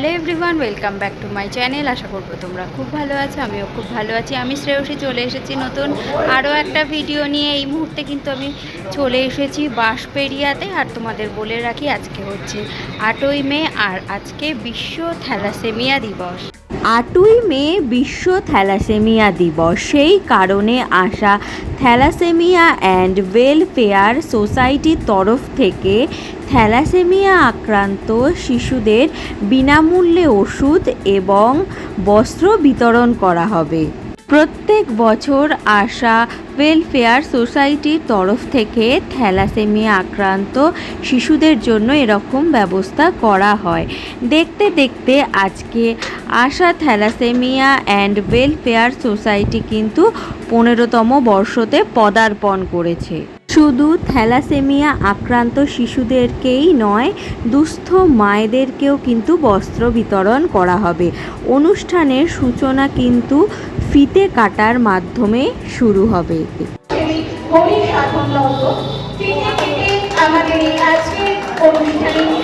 Hello everyone, welcome back to my channel. আশা করব তোমরা খুব ভালো আছো, আমিও খুব ভালো আছি। আমি শ্রেয়সী চলে এসেছি নতুন আরও একটা ভিডিও নিয়ে। এই মুহূর্তে কিন্তু আমি চলে এসেছি বাঁশপেরিয়াতে আর তোমাদের বলে রাখি, আজকে হচ্ছে আটই মে আর আজকে বিশ্ব থ্যালাসেমিয়া দিবস। আটই মে বিশ্ব থ্যালাসেমিয়া দিবস, সেই কারণে আসা থ্যালাসেমিয়া অ্যান্ড ওয়েলফেয়ার সোসাইটির তরফ থেকে থ্যালাসেমিয়া আক্রান্ত শিশুদের বিনামূল্যে ওষুধ এবং বস্ত্র বিতরণ করা হবে। প্রত্যেক বছর আসা ওয়েলফেয়ার সোসাইটির তরফ থেকে থ্যালাসেমিয়া আক্রান্ত শিশুদের জন্য এরকম ব্যবস্থা করা হয়। দেখতে দেখতে আজকে Asha thalassaemia and welfare society কিন্তু পনেরোতম বর্ষতে পদার্পণ করেছে। শুধু থ্যালাসেমিয়া আক্রান্ত শিশুদেরকেই নয়, দুস্থ মায়েদেরকেও কিন্তু বস্ত্র বিতরণ করা হবে। অনুষ্ঠানের সূচনা কিন্তু ফিতে কাটার মাধ্যমে শুরু হবে। আমাদের আজকের অনুষ্ঠানে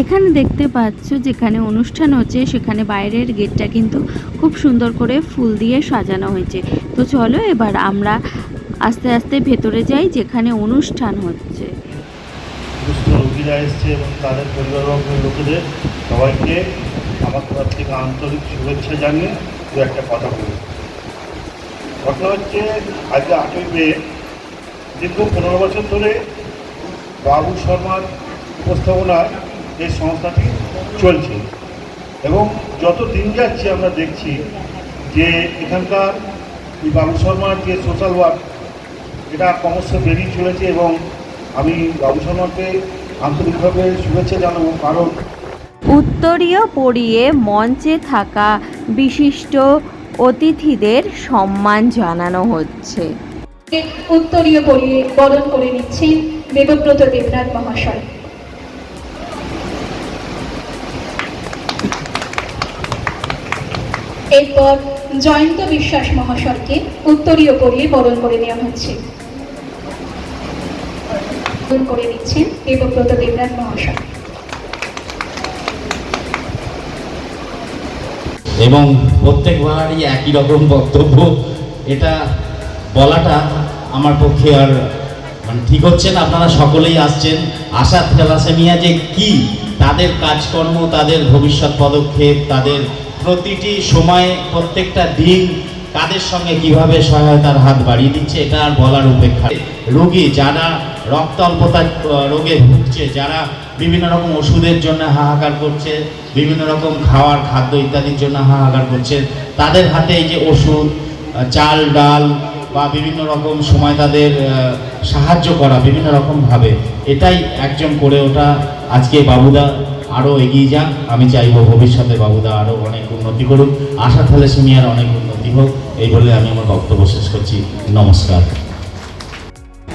এখানে দেখতে পাচ্ছ যেখানে অনুষ্ঠান হচ্ছে, সেখানে বাইরের গেটটা কিন্তু খুব সুন্দর করে ফুল দিয়ে সাজানো হয়েছে। তো চলো এবার আমরা আস্তে আস্তে ভেতরে যাই যেখানে অনুষ্ঠান হচ্ছে। রোগীরা ঘটনা হচ্ছে আজকে আটই মে, দীর্ঘ পনেরো বছর ধরে বাবু শর্মার উপস্থাপনায় এই সংস্থাটি চলছে। এবং যত দিন যাচ্ছে আমরা দেখছি যে এখানকার এই বাবু শর্মার যে সোশ্যাল ওয়ার্ক এটা ক্রমশ বেরিয়ে চলেছে এবং আমি বাবু শর্মাকে আন্তরিকভাবে শুভেচ্ছা জানাব কারণ উত্তরীয় পরিয়ে মঞ্চে থাকা বিশিষ্ট অতিথিদের সম্মান জানানো হচ্ছে। উত্তরীয় পড়িয়ে বরণ করে নিচ্ছেন দেবব্রত দেবনাথ মহাশয়। এরপর জয়ন্ত বিশ্বাস মহাশয়কে উত্তরীয় পরিয়ে বরণ করে নেওয়া হচ্ছে। করে নিচ্ছেন দেবব্রত দেবনাথ মহাশয়। এবং প্রত্যেকবারই একই রকম বক্তব্য। এটা বলাটা আমার পক্ষে আর মানে ঠিক হচ্ছে না, আপনারা সকলেই আসছেন। আশা থ্যালাসেমিয়া যে কি, তাদের কাজকর্ম, তাদের ভবিষ্যৎ পদক্ষেপ, তাদের প্রতিটি সময়ে প্রত্যেকটা দিন কাদের সঙ্গে কীভাবে সহায়তার হাত বাড়িয়ে দিচ্ছে, এটা আর বলার উপেক্ষা রোগী যারা রক্ত অল্পতা রোগে ভুগছে, যারা বিভিন্ন রকম ওষুধের জন্য হাহাকার করছে, বিভিন্ন রকম খাওয়ার, খাদ্য ইত্যাদির জন্য হাহাকার করছে, তাদের হাতে এই যে ওষুধ চাল, ডাল বা বিভিন্ন রকম সময় তাদের সাহায্য করা বিভিন্ন রকমভাবে এটাই একজন করে ওঠা আজকে বাবুদা আরও এগিয়ে যাক। আমি চাইব ভবিষ্যতে বাবুদা আরও অনেক উন্নতি করুক। আশা থ্যালাসেমিয়ার অনেক উন্নতি হোক। এই বলে আমি আমার বক্তব্য শেষ করছি। নমস্কার।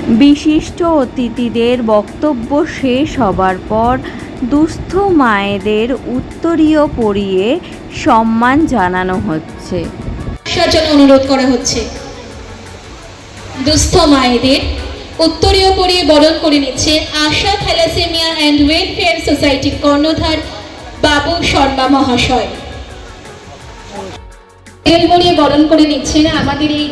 বিশিষ্ট অতিথিদের বক্তব্য শেষ হবার পর দুস্থ মায়েদের উত্তরীয় পরিয়ে সম্মান জানানো হচ্ছে। অনুরোধ করা হচ্ছে। দুস্থ মায়েদের উত্তরীয় পরিয়ে বরণ করে নিচ্ছে আশা থ্যালাসেমিয়া অ্যান্ড ওয়েলফেয়ার সোসাইটির কর্ণধার বাবু শর্মা মহাশয়। তেল বরিয়ে বরণ করে নিচ্ছেন আমাদের এই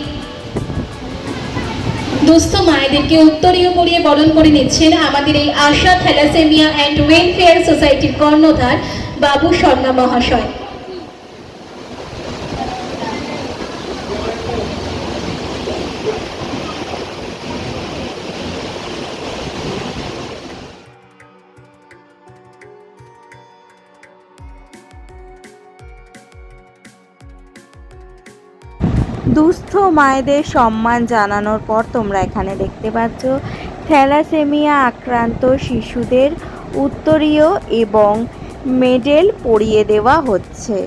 দুস্থ মায়েদেরকে উত্তরীয় পরিয়ে বরণ করে নিচ্ছেন আমাদের এই আশা থ্যালাসেমিয়া অ্যান্ড ওয়েলফেয়ার সোসাইটির কর্ণধার বাবু শর্মা মহাশয়। দুস্থ মায়েদের সম্মান জানানোর পর তোমরা এখানে দেখতে পাচ্ছ, থ্যালাসেমিয়া আক্রান্ত শিশুদের উত্তরীয় এবং মেডেল পরিয়ে দেওয়া হচ্ছে।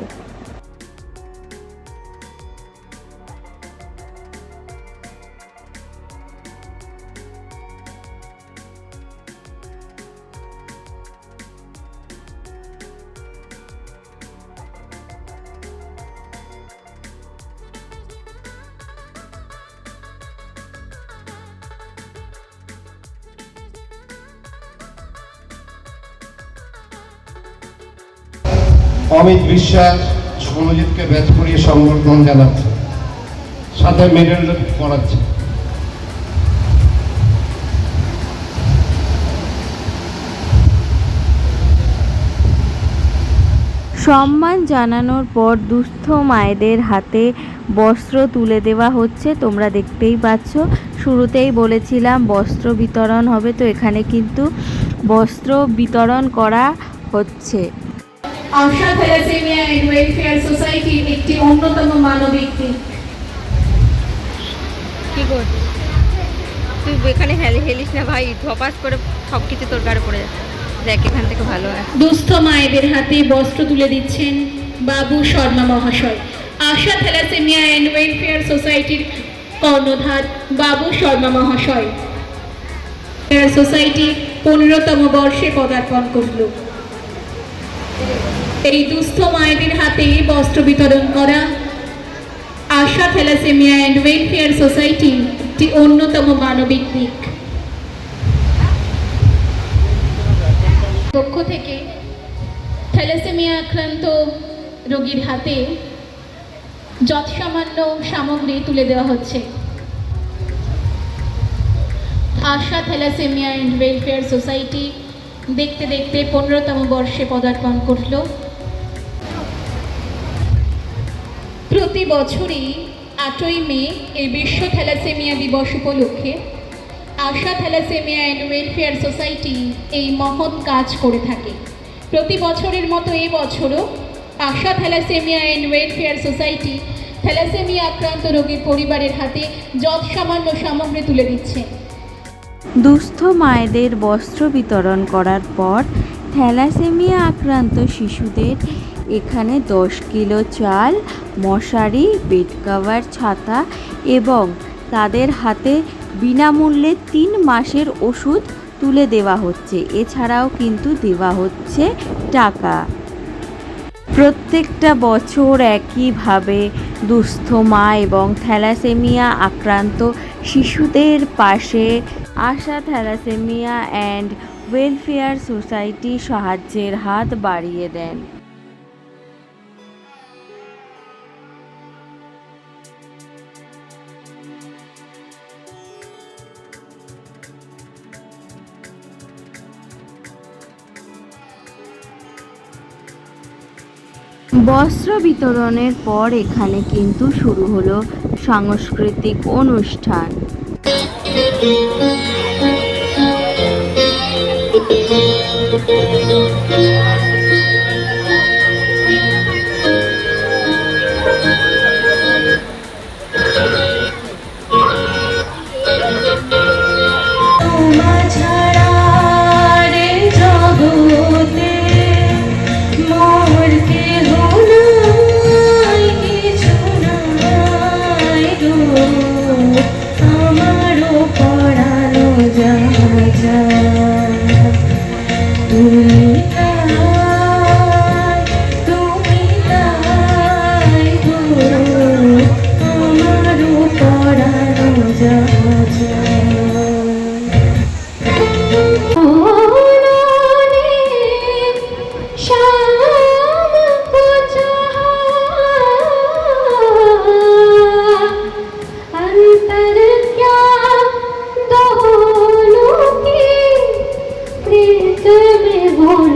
অমিত বিশ্বাস সমজিৎকে ব্যাচ করিয়ে সংবর্ধন জানাচ্ছে। সাথে মেডেল করাচ্ছে। সম্মান জানানোর পর দুস্থ মায়েদের হাতে বস্ত্র তুলে দেওয়া হচ্ছে, তোমরা দেখতেই পাচ্ছ। শুরুতেই বলেছিলাম বস্ত্র বিতরণ হবে, তো এখানে কিন্তু বস্ত্র বিতরণ করা হচ্ছে। আশা থ্যালাসেমিয়া অ্যান্ড ওয়েলফেয়ার সোসাইটির একটি অন্যতম মানবিক কি তুই এখানে হেলি হেলিস না ভাই ধপাস করে সব কিছু তোর গাড়ে পড়ে যাচ্ছে। দেখ এখান থেকে ভালো হয়। দুস্থ মায়েদের হাতে বস্ত্র তুলে দিচ্ছেন বাবু শর্মা মহাশয়। আশা থ্যালাসেমিয়া অ্যান্ড ওয়েলফেয়ার সোসাইটির কর্ণধার বাবু শর্মা মহাশয়। সোসাইটি পনেরোতম বর্ষে পদার্পণ করল। এই দুস্থ মায়েদের হাতে বস্ত্র বিতরণ করা, Asha thalassaemia and welfare society একটি অন্যতম মানবিক দিক। পক্ষ থেকে থ্যালাসেমিয়া আক্রান্ত রোগীর হাতে যৎসামান্য সামগ্রী তুলে দেওয়া হচ্ছে। Asha thalassaemia and welfare society দেখতে দেখতে পনেরোতম বর্ষে পদার্পণ করল। প্রতি বছরই আটই মে এই বিশ্ব থ্যালাসেমিয়া দিবস উপলক্ষে Asha thalassaemia and welfare society এই মহৎ কাজ করে থাকে। প্রতি বছরের মতো এই বছরও Asha thalassaemia and welfare society thalassaemia আক্রান্ত রোগীর পরিবারের হাতে যৎ সামান্য সামগ্রী তুলে দিচ্ছে। দুস্থ মায়েদের বস্ত্র বিতরণ করার পর থ্যালাসেমিয়া আক্রান্ত শিশুদের এখানে দশ কিলো চাল, মশারি, বেড কাভার, ছাতা এবং তাদের হাতে বিনামূল্যে তিন মাসের ওষুধ তুলে দেওয়া হচ্ছে। এছাড়াও কিন্তু দেওয়া হচ্ছে টাকা। প্রত্যেকটা বছর একইভাবে দুস্থ মা এবং থ্যালাসেমিয়া আক্রান্ত শিশুদের পাশে Asha thalassaemia and welfare society সাহায্যের হাত বাড়িয়ে দেন। বস্ত্র বিতরণের পর এখানে কিন্তু শুরু হলো সাংস্কৃতিক অনুষ্ঠান। তোমা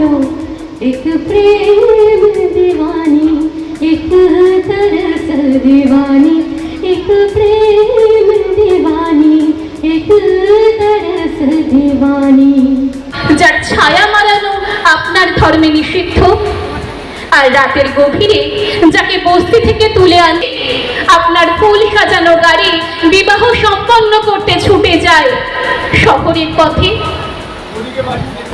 एक प्रेम दीवानी एक तरस दीवानी एक प्रेम दीवानी एक तरस दीवानी যার ছায়া মারানো আপনার ধর্মে নিষিদ্ধ আর রাতের গভীরে যাকে বস্তি থেকে তুলে আনতে আপনার ফুল সাজানো গাড়ি বিবাহ সম্পন্ন করতে ছুটে যায় শহরের পথে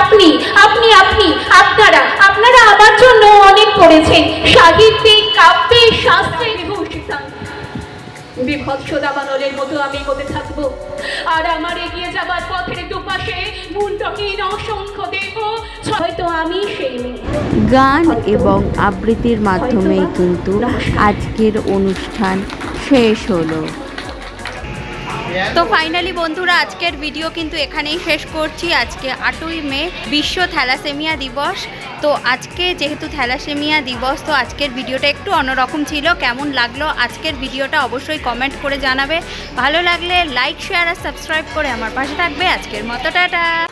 আপনি আপনি আপনি আপনারা আপনারা আমার জন্য অনেক করেছেন। সাহিত্যে কাব্যে শাস্ত্রে বিভূষিতা। বিভৎস দাবানলের মতো আমি থাকব। আর আমার এগিয়ে যাবার পথের দুপাশে মুন্ডহীন অসংখ্য দেহ হয়তো আমি সেই গান এবং আবৃত্তির মাধ্যমেই কিন্তু আজকের অনুষ্ঠান শেষ হলো। তো ফাইনালি বন্ধুরা, আজকের ভিডিও কিন্তু এখানেই শেষ করছি। আজকে আটই মে, বিশ্ব থ্যালাসেমিয়া দিবস। তো আজকে যেহেতু থ্যালাসেমিয়া দিবস, তো আজকের ভিডিওটা একটু অন্যরকম ছিল। কেমন লাগল আজকের ভিডিওটা অবশ্যই কমেন্ট করে জানাবে। ভালো লাগলে লাইক শেয়ার আর সাবস্ক্রাইব করে আমার পাশে থাকবে। আজকের মতো, টাটা!